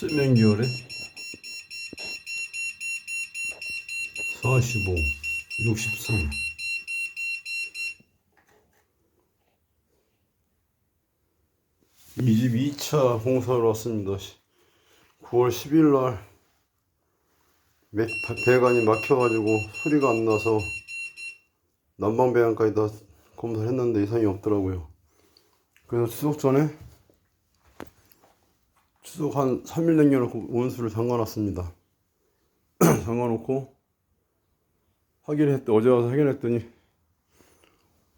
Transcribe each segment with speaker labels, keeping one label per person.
Speaker 1: 세면기열에 45, 63. 이집 2차 공사로 왔습니다. 9월 10일 날 매- 배관이 막혀가지고 소리가 안 나서 난방 배관까지 다 검사를 했는데 이상이 없더라고요. 그래서 추석 전에 추석 한 3일 남겨놓고 온수를 잠가놨습니다. 잠가놓고 확인했더 어제 와서 확인했더니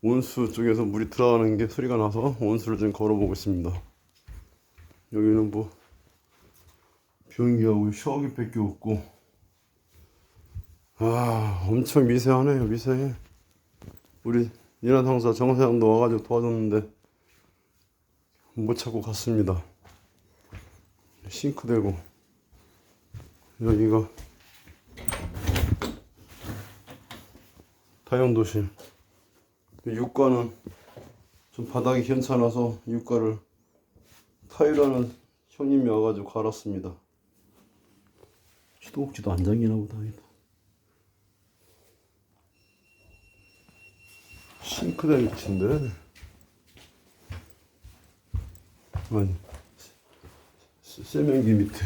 Speaker 1: 온수 쪽에서 물이 들어가는 게 소리가 나서 온수를 좀 걸어보고 있습니다. 여기는 뭐 변기하고 샤워기 밖에 없고 아 엄청 미세하네요 미세해 우리 니나 상사 정사장도 와가지고 도와줬는데 못 찾고 갔습니다 싱크 대고. 여기가 다용도실 육가는 좀 바닥이 괜찮아서 육가를 타일하는 형님이 와가지고 갈았습니다. 수도꼭지도 안 잠기나 보다. 싱크대 밑인데 아니 세- 세면기 밑에.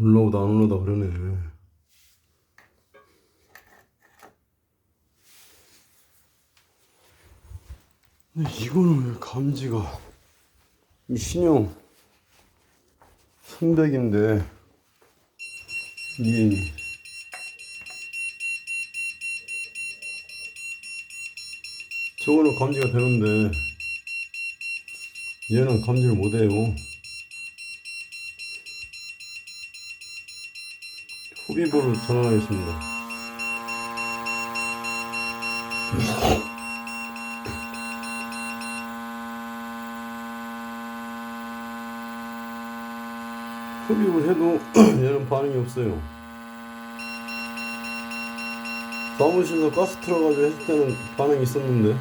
Speaker 1: 올라오다 안 올라오다 그러네. 근데 이거는 왜 감지가? 이 신형 300인데 이 저거는 감지가 되는데 얘는 감지를 못해요. 후비보로 전환하겠습니다 흡입을 해도 얘는 반응이 없어요. 사무실에서 가스 틀어가지고 했을 때는 반응이 있었는데.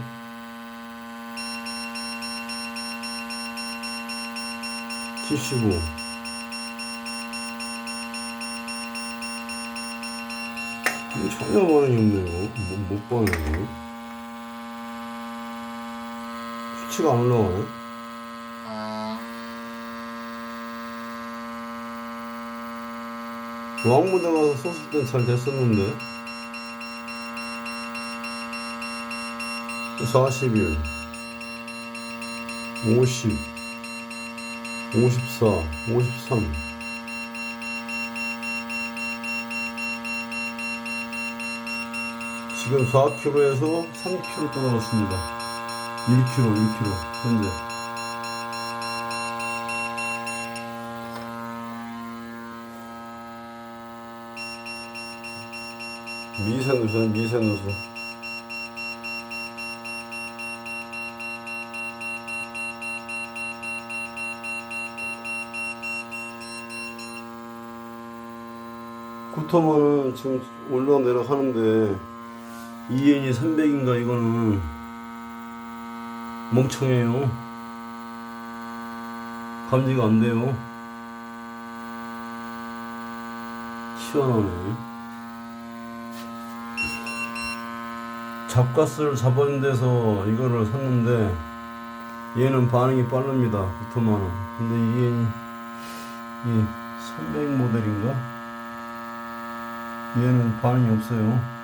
Speaker 1: 칠십오. 전혀 반응이 없네요. 뭐, 못 반응이. 수치가 안 올라가네. 왕무대 가서 썼을 땐 잘 됐었는데. 41 50 54 53 지금 4km에서 3km 떨어졌습니다. 1km 1km 현재 미세누수는 미세누수. 구토모는 지금 올라 내려가는데 EN이 300인가 이거는. 멍청해요. 감지가 안 돼요. 시원하네 잡가스를 잡은 데서 이거를 샀는데 얘는 반응이 빠릅니다. 부터만은. 근데 얘는 이300 모델인가? 얘는 반응이 없어요.